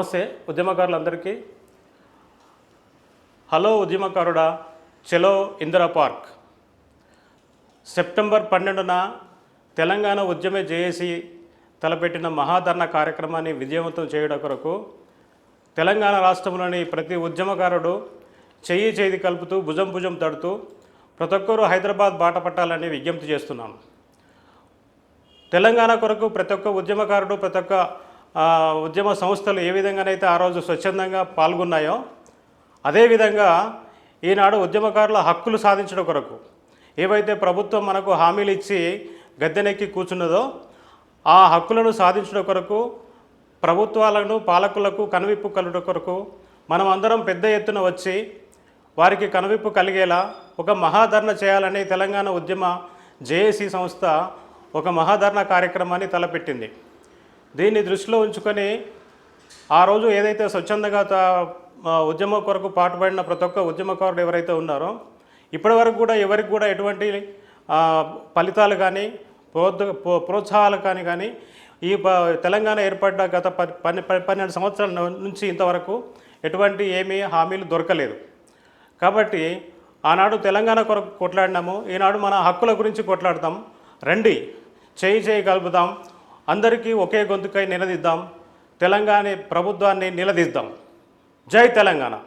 నమస్తే ఉద్యమకారులందరికీ. హలో ఉద్యమకారుడా చెలో Indira park. September పన్నెండున తెలంగాణ ఉద్యమ జేఏసీ తలపెట్టిన మహాధర్ణ కార్యక్రమాన్ని విజయవంతం చేయడం కొరకు తెలంగాణ రాష్ట్రంలోని ప్రతి ఉద్యమకారుడు చెయ్యి చేతి కలుపుతూ భుజం భుజం తడుతూ ప్రతి ఒక్కరూ హైదరాబాద్ బాట పట్టాలని విజ్ఞప్తి చేస్తున్నాను తెలంగాణ కొరకు ప్రతి ఒక్క ఉద్యమకారుడు ప్రతి ఒక్క ఉద్యమ సంస్థలు ఏ విధంగానైతే ఆ రోజు స్వచ్ఛందంగా పాల్గొన్నాయో అదేవిధంగా ఈనాడు ఉద్యమకారుల హక్కులు సాధించడం కొరకు ఏవైతే ప్రభుత్వం మనకు హామీలు ఇచ్చి గద్దెనెక్కి కూర్చున్నదో ఆ హక్కులను సాధించడం కొరకు ప్రభుత్వాలను పాలకులకు కనువిప్పు కలుగుట కొరకు మనం అందరం పెద్ద ఎత్తున వచ్చి వారికి కనువిప్పు కలిగేలా ఒక మహాధరణ చేయాలని తెలంగాణ ఉద్యమ జేఏసీ సంస్థ ఒక మహాధరణ కార్యక్రమాన్ని తలపెట్టింది. దీన్ని దృష్టిలో ఉంచుకొని ఆ రోజు ఏదైతే స్వచ్ఛందంగా త- ఉద్యమ కొరకు పాటుపడిన ప్రతి ఒక్క ఉద్యమకారుడు ఎవరైతే ఉన్నారో ఇప్పటివరకు కూడా ఎవరికి కూడా ఎటువంటి ఫలితాలు కానీ ప్రో- ప్రోత్సాహాలు కానీ కానీ ఈ ప- తెలంగాణ ఏర్పడ్డ గత పది పన్నె ప- పన్నెండు సంవత్సరాల నుంచి ఇంతవరకు ఎటువంటి ఏమీ హామీలు దొరకలేదు. కాబట్టి ఆనాడు తెలంగాణ కొరకు కొట్లాడినాము. ఈనాడు మన హక్కుల గురించి కొట్లాడతాం. రండి చేయి చేయి కలుపుదాం. అందరికీ ఒకే గొంతుకై నిలదీద్దాం. తెలంగాణ ప్రభుత్వాన్ని నిలదీద్దాం. జై తెలంగాణ.